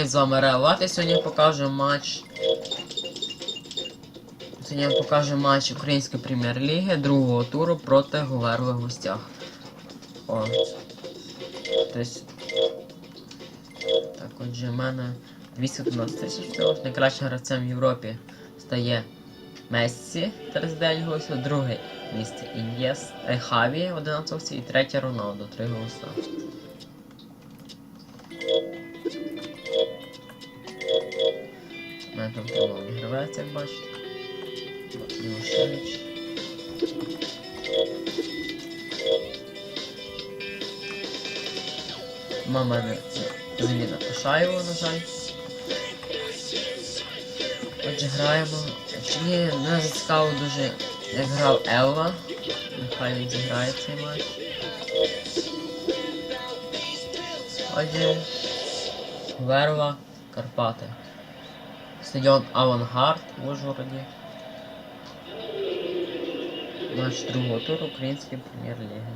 привіт, з вами Реалат. І сьогодні я матч. Сьогодні я матч Української прем'єр-ліги другого туру проти Говерли в гостях. О. Тобто. Так, отже, в мене 212 тисяч. Найкращим гравцем в Європі стає Мессі 39 голосів, друге місце Ін'єс, е, Хаві 11 голосів і третє Роналдо 3 голоси. Там половий гравець, як бачите. Мілошевич. Ма мене це Зеліна Пашаєва, на жаль. Отже, граємо. Мені не зацікавило дуже, як грав Елва. Нехай він зіграє цей матч. Отже, Верва, Карпати. Стадіон Авангард в Ужгороді. Матч другого туру Української прем'єр-ліги.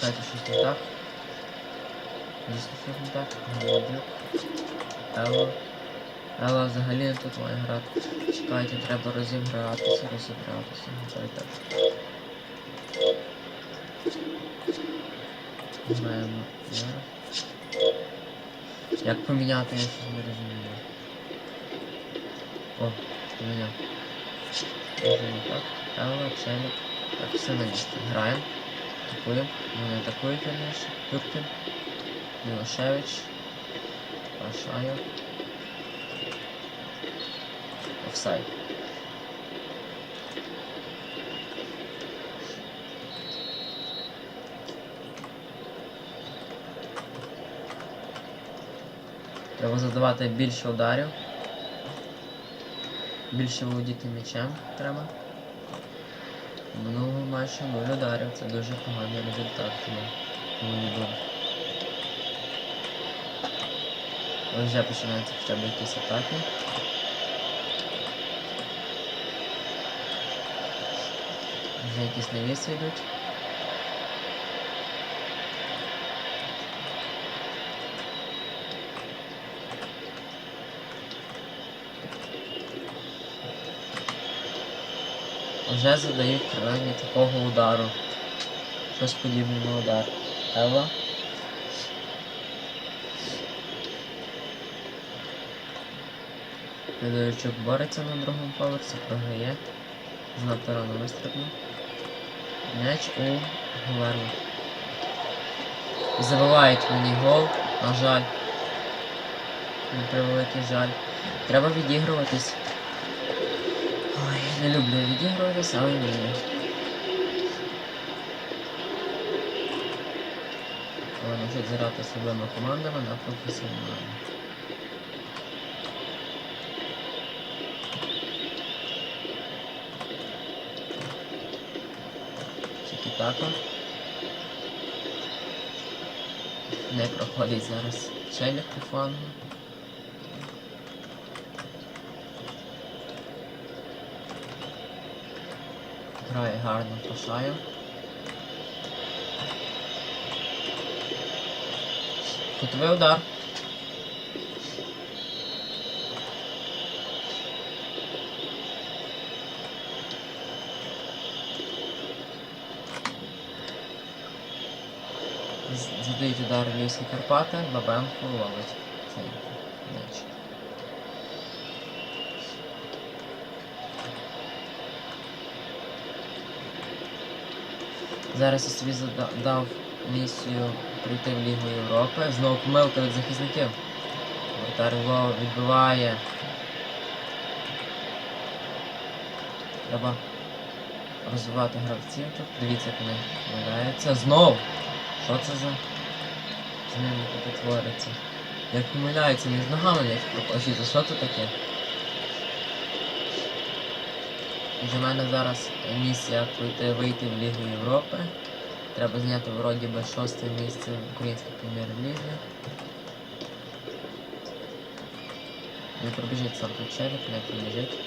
Чекайте, щось не так. Дійсно щось не так. Голодюк. Елла. Елла взагалі не тут має грати. Чекайте, треба розібратися, розібратися. Дай так. Зараз. Як поміняти, я щось не розумію. О, поміняв. Може не так. Елла, Челік. Так, все на місці. Граємо. Атакуємо. Вони атакують раніше. Юркін. Мілошевич. Пашаєв. Офсайд. Треба задавати більше ударів. Більше володіти м'ячем треба. Минулого матчі 0 ударів, це дуже поганий результат, тому не. Ось вже починаються хоча б якісь атаки. Вже якісь навіси йдуть. Вже задають принаймні такого удару. Щось подібне на удар. Елла. Федорчук бореться на другому поверсі, програє. Знато рано вистрибнув. М'яч у Гуверлу. Забивають мені гол, на жаль. На превеликий жаль. Треба відігруватись. Не люблю відігруватись, але можуть зіграти з командами на професіонально. Тікі-така. Не проходить зараз челік по флангу. Грає гарно Пашаєв. Кутовий удар. Задають удар Львівські Карпати, Бабенко ловить цей м'яч. Зараз я собі зада- дав місію прийти в Лігу Європи. Знову помилка від захисників. Воротар відбиває. Треба розвивати гравців тут. Дивіться, як вони помиляються. Знов! Що це за з ними тут твориться? Як помиляються, між ногами м'яч пропащить. Що це таке? Для мене зараз місія пройти вийти в Лігу Європи. Треба зняти вроді би шосте місце в українській прем'єр-лізі. Не пробіжить сам тут челік, не пробіжить.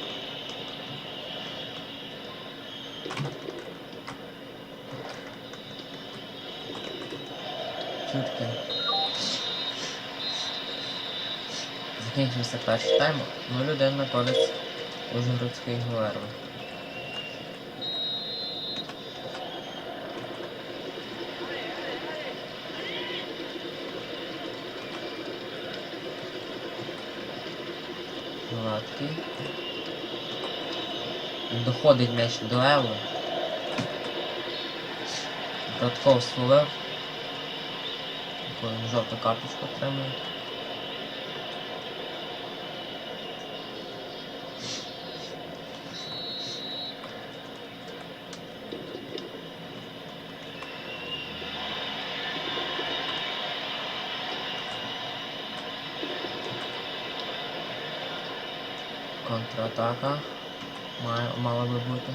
Чутки. Закінчився перший тайм. 0-1 на користь Ужгородської Гуерви. Гладкий. Доходить м'яч до Ево. Братков словив. Жовту карточку отримує. Контратака. Має, мала би бути.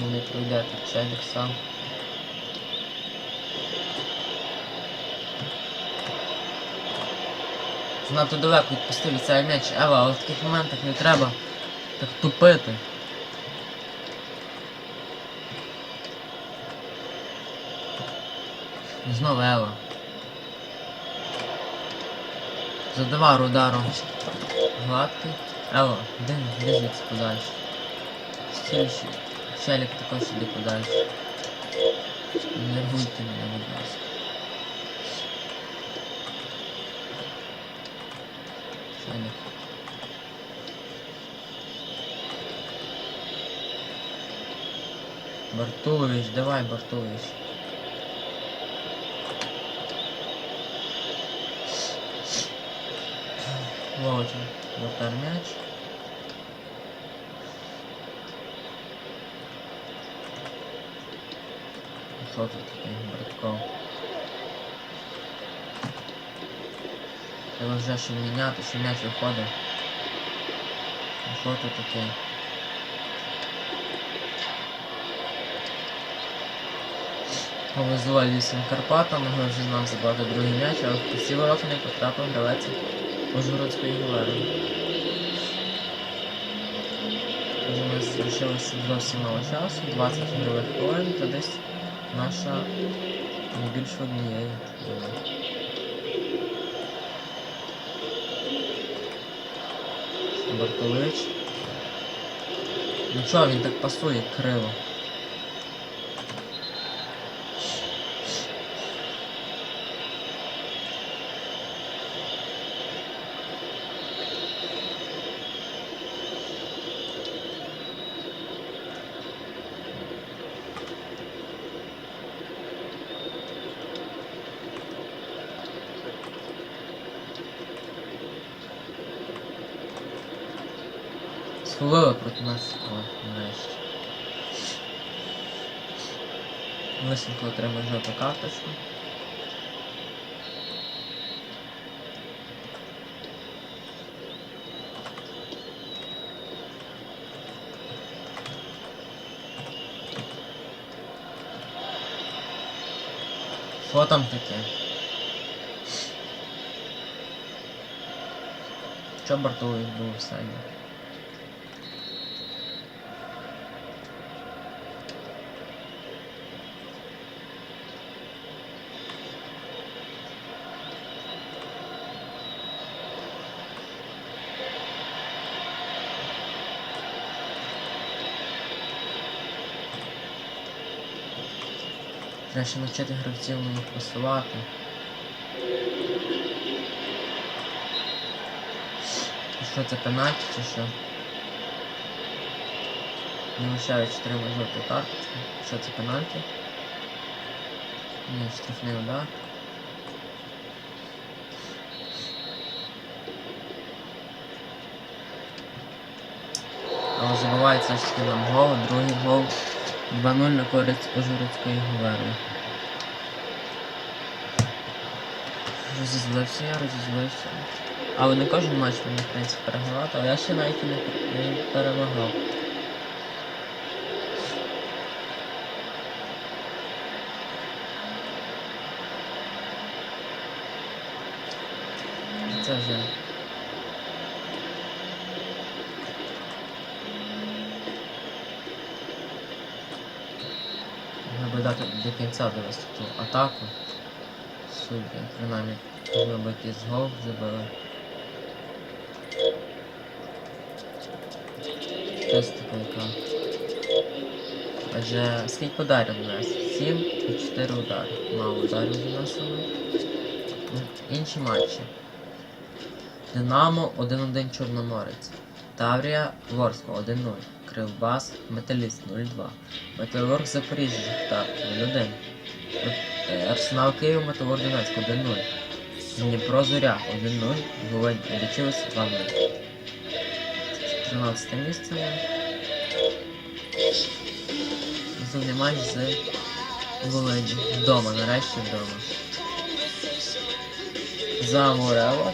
Ну не пройде тут челік сам. Занадто далеко відпустив від цей м'яч, Ева, але в таких моментах не треба так тупити. Знову Ева. Задавар ударом. Гладкий. Ева, де, де подальше? Стіль Челік також іде подальше. Не будьте мене, будь ласка. Челік. Бартулович, давай, Бартулович. Володя, вратар м'яч. Що тут таке, братков? Треба вже ще міняти, що м'яч виходив. Ну, Що тут таке? Повезло лісом Карпатам, ми вже знав забрати другий м'яч, але в пусті ворота не потрапив гравець Ужгородської гуверни. Тож у нас залишилося зовсім мало часу, 20 ігрових хвилин, та десь наша не більше однієї. Бартович. Ну чого він так пасує криво? Сховали проти нас. О, нарешті. Лисенко отримає жовту карточку. Що там таке? Що Бартовий був в саді? Треба ще навчити гравців моїх пасувати. Що це пенальті чи що? Милошевич отримав жовту карточку. Що це пенальті? Ні, штрафний удар. Але забивають все ж таки нам гол, другий гол 2-0 на користь Ужгородської губернії. Розізлився я, розізлився. Але не кожен матч мені, в принципі, перегравати, але я ще навіть не перемагав. Це вже... Наблюдати до кінця довести ту атаку. Судді, принаймні, ми б якийсь гол забили. Статистика яка. Адже скільки ударів у нас? 7 і 4 удари. Мало ударів заносили. Ну, Інші матчі. Динамо 1-1 Чорноморець. Таврія Ворскла 1-0. Кривбас Металіст 0-2. Металург Запоріжжя Шахтар 0-1. Е, Арсенал Київ Металург Донецьк 1-0. Дніпро Зоря 1-0. Волинь Лічилось 2-0. 13 місце. Наступний матч з Волині. Вдома, нарешті вдома. За Морева,